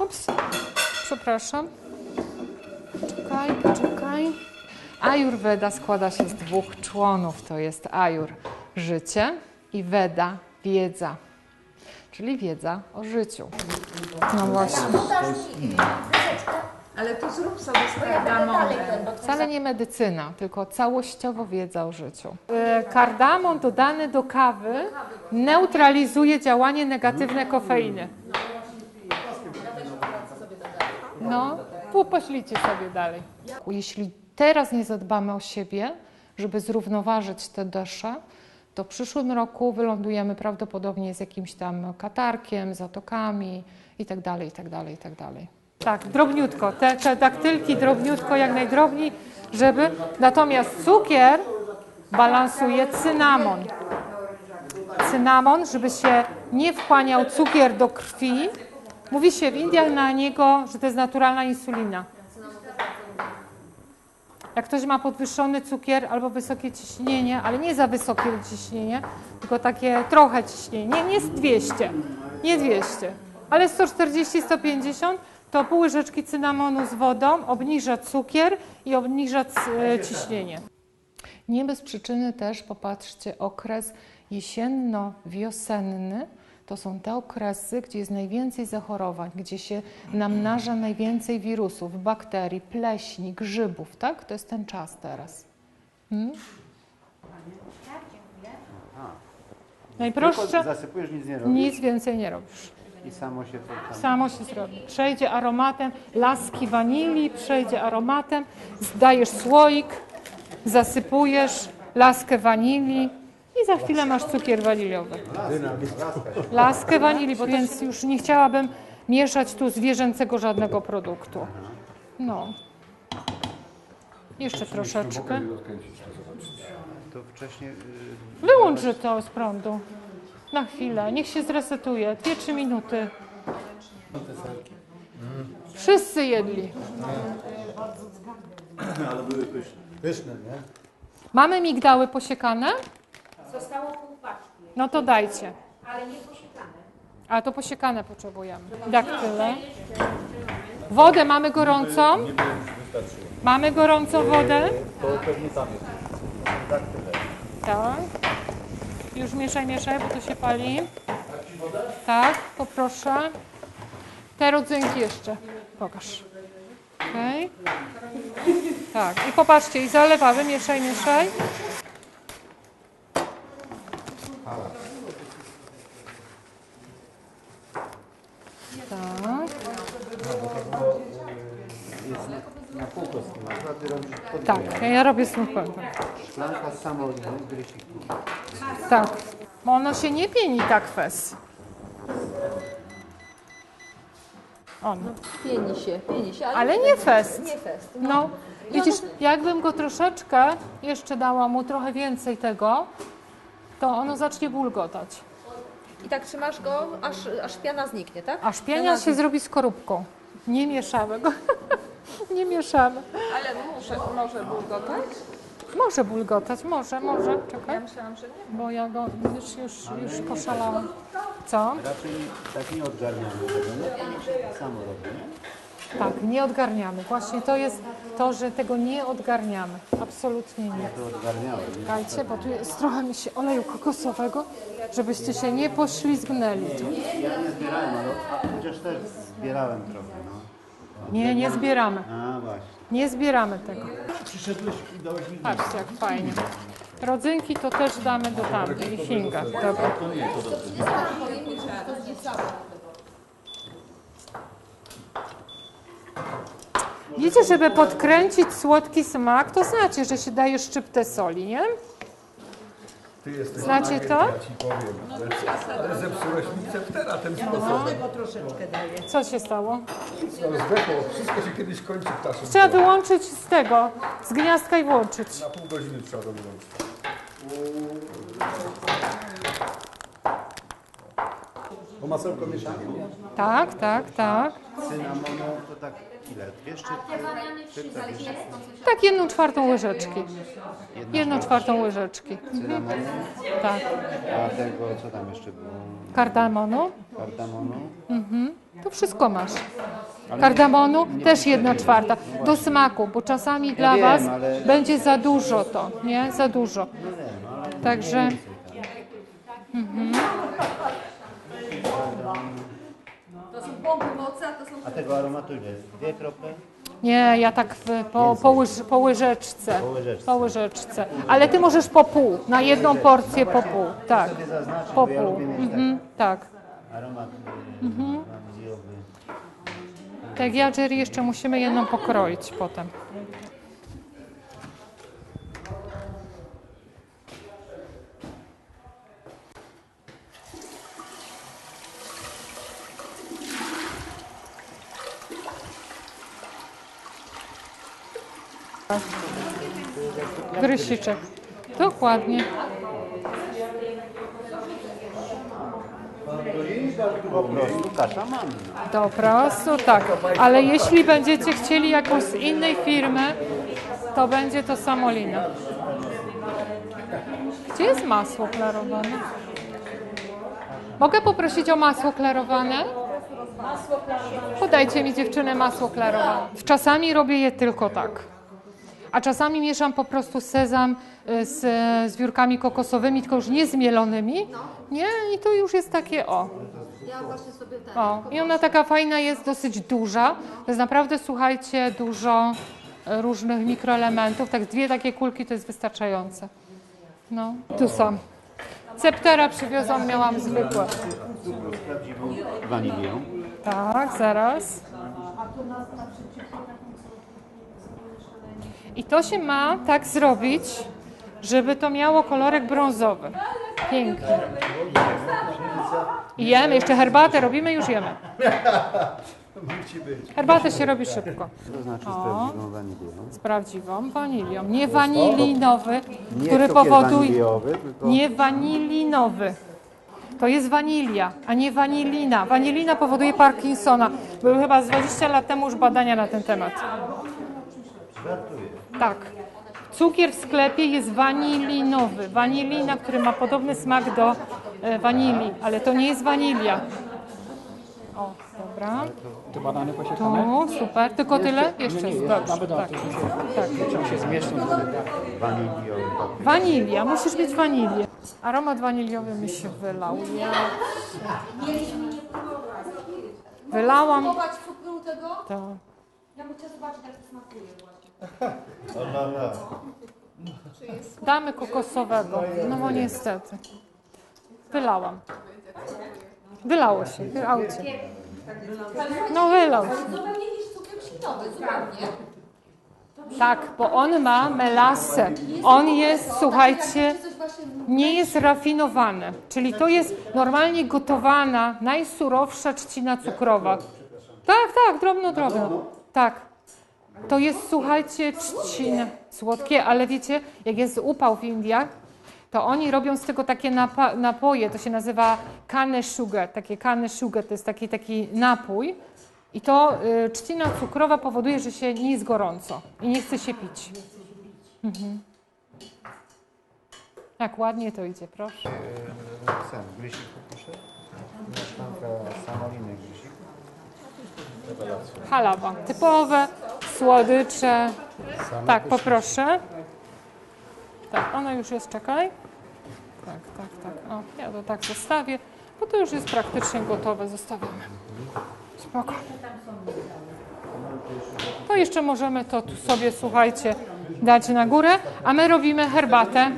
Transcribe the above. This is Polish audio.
Ups, przepraszam. Czekaj, poczekaj. Ajurveda składa się z dwóch członów. To jest ajur życie i veda wiedza, czyli wiedza o życiu. No właśnie. Ale to zrób sobie z kardamonem. Wcale nie medycyna, tylko całościowo wiedza o życiu. E, Kardamon dodany do kawy neutralizuje działanie negatywne kofeiny. No, tu poślijcie sobie dalej. Jeśli teraz nie zadbamy o siebie, żeby zrównoważyć te desze, to w przyszłym roku wylądujemy prawdopodobnie z jakimś tam katarkiem, zatokami itd., itd., itd. Tak, drobniutko, te, te daktylki drobniutko, jak najdrobniej, żeby... Natomiast cukier balansuje cynamon. Cynamon, żeby się nie wchłaniał cukier do krwi. Mówi się w Indiach na niego, że to jest naturalna insulina. Jak ktoś ma podwyższony cukier albo wysokie ciśnienie, ale nie za wysokie ciśnienie, tylko takie trochę ciśnienie, nie, nie z 200, nie 200, ale 140-150, to pół łyżeczki cynamonu z wodą obniża cukier i obniża e, ciśnienie. Nie bez przyczyny też popatrzcie, okres jesienno-wiosenny to są te okresy, gdzie jest najwięcej zachorowań, gdzie się namnaża najwięcej wirusów, bakterii, pleśni, grzybów, tak? To jest ten czas teraz. Hmm? Najprostsze, Tylko zasypujesz, nic nie robisz nic więcej nie robisz. i samo się to. Samo się zrobi. Przejdzie aromatem laski wanilii, przejdzie aromatem, zdajesz słoik, zasypujesz laskę wanilii i za chwilę masz cukier waniliowy. Laskę wanilii, bo ten już nie chciałabym mieszać tu zwierzęcego żadnego produktu. No. Jeszcze troszeczkę. To wcześniej... y, Wyłączę to z prądu. Na chwilę. Niech się zresetuje. 2-3 minuty. Wszyscy jedli. Pyszne, nie? Mamy migdały posiekane? No to dajcie. ale nie posiekane. A to posiekane potrzebujemy. Daktyle. Wodę mamy gorącą? Mamy gorącą wodę? To pewnie tam jest. Tak. Już mieszaj, mieszaj, bo to się pali. Tak, poproszę. Te rodzynki jeszcze. Pokaż. Okej. Tak, i popatrzcie, i zalewamy, mieszaj, mieszaj. Tak, Jest na, na pół kostki. Akurat ty robisz pod tak, ja robię smukłę. Szklanka z grysiki. Tak, bo ono się nie pieni tak fes. On. Pieni się, pieni się, ale, Ale nie fest. nie fest. No, widzisz, jakbym go troszeczkę jeszcze dała mu trochę więcej tego, to ono zacznie bulgotać. I tak trzymasz go, aż, aż piana zniknie, tak? Aż pienia się zrobi skorupką. Nie mieszamy go. Nie mieszamy. Ale muszę, może bulgotać? Może bulgotać, może, może. Czekaj, Myślałam, że nie. bo ja go już, już, już poszalałam. Co? Raczej tak nie odgarniamy tego, nie? Samo robi, nie? Tak, nie odgarniamy. Właśnie to jest to, że tego nie odgarniamy. Absolutnie nie. To? Czekajcie, bo tu jest trochę mi się oleju kokosowego, żebyście się nie poślizgnęli. Ja nie zbierałem, ale a, chociaż też zbierałem trochę, no. Nie, nie zbieramy. A właśnie. Nie zbieramy tego. Przyszedłeś i dałeś mi Patrzcie, jak fajnie. Rodzynki to też damy do tamtej i finga. Dobra. Wiecie, żeby podkręcić słodki smak, to znacie, że się daje szczyptę soli, nie? Ty jesteś Znacie to? Ja ci powiem. Ale, ale zepsułeś mi ceptera tym sposobem. Co się stało? No zdechło. Wszystko się kiedyś kończy ptaszem. Trzeba wyłączyć z tego, z gniazdka i włączyć. Na pół godziny trzeba to wyłączyć. Po masełko mieszanie, nie? Tak, tak, tak. Cynamonu to tak ile? Dwie szczypki? Szczypka, dwie szczypki. Tak, jedną czwartą łyżeczki. Jedną czwartą łyżeczki. Cynamonu, Tak. a tego co tam jeszcze było? Kardamonu. Kardamonu. To wszystko masz. Kardamonu też jedna czwarta. Do smaku, bo czasami dla wiem, Was ale- będzie za dużo to, nie? Za dużo. Także To są bomby mocy, a to są... A tego aromatu ile? Dwie krople? nie, ja tak w, po, po, łyż, po łyżeczce. Po łyżeczce. Po łyżeczce. Ale Ty możesz po pół, na jedną porcję po pół. Tak, Sobie zaznaczę, po bo ja pół. lubię mieć Mhm, tak. tak aromat y, waniliowy. Tak, ja, Jerry, jeszcze musimy jedną pokroić potem. Grysiczek. Dokładnie. Po prostu kasza mam. Do prostu tak. Ale jeśli będziecie chcieli jakąś z innej firmy, to będzie to samolina. Gdzie jest masło klarowane? Mogę poprosić o masło klarowane? Podajcie mi dziewczyny masło klarowane. Czasami robię je tylko tak. A czasami mieszam po prostu sezam y, z, z wiórkami kokosowymi, tylko już nie zmielonymi. Nie, i to już jest takie o. Ja właśnie sobie ten... O, i ona taka fajna jest, dosyć duża. To jest naprawdę, słuchajcie, dużo różnych mikroelementów. Tak dwie takie kulki to jest wystarczające. No, tu są. Ceptera przywiozłam, miałam zwykłe. Wanilią. Tak, zaraz. I to się ma tak zrobić, żeby to miało kolorek brązowy. Pięknie. I jemy, jeszcze herbatę robimy, już jemy. Herbatę się robi szybko. To znaczy z prawdziwą wanilią. Z prawdziwą wanilią. Nie wanilinowy, Nie który powoduje. Nie wanilinowy. To jest wanilia, a nie wanilina. Wanilina powoduje Parkinsona. Były chyba z 20 lat temu już badania na ten temat. Tak. Cukier w sklepie jest wanilinowy. Wanilina, który ma podobny smak do e, wanilii, ale to nie jest wanilia. O, dobra. Te banany posiekane? Tu, super. Tylko tyle? Jeszcze Nie, nie, dobrze. tam będą, Tak. to już się, tak. się zmieszczą. Waniliowy. Wanilia, musisz mieć wanilię. Aromat waniliowy mi się wylał. Ja... Wylałam Chować cukru tego? to. Ja bym chciała zobaczyć, jak to smakuje właśnie. Damy kokosowego. No bo niestety. Wylałam. Wylało się, wylało się. No wylał się. Zupełnie niż cukier zupełnie. Tak, bo on ma melasę. On jest, słuchajcie, Coś właśnie... nie jest rafinowany. Czyli to jest normalnie gotowana, najsurowsza trzcina cukrowa. Tak, tak, drobno, drobno. Tak. To jest, słuchajcie, trzcina. Słodkie, ale wiecie, jak jest upał w Indiach, to oni robią z tego takie napoje, to się nazywa cane sugar, takie cane sugar, to jest taki, taki napój. I to y, trzcina cukrowa powoduje, że się nie jest gorąco i nie chce się pić. Mhm. Jak ładnie to idzie, proszę. Sam, grysik poproszę. Mieszanka samoliny grysik. Halawa. Typowe, słodycze. Tak, poproszę. Tak, ona już jest, czekaj. Tak, tak, tak. O, ja to tak zostawię, bo to już jest praktycznie gotowe. Zostawiamy. Spoko. To jeszcze możemy to tu sobie, słuchajcie, dać na górę, a my robimy herbatę.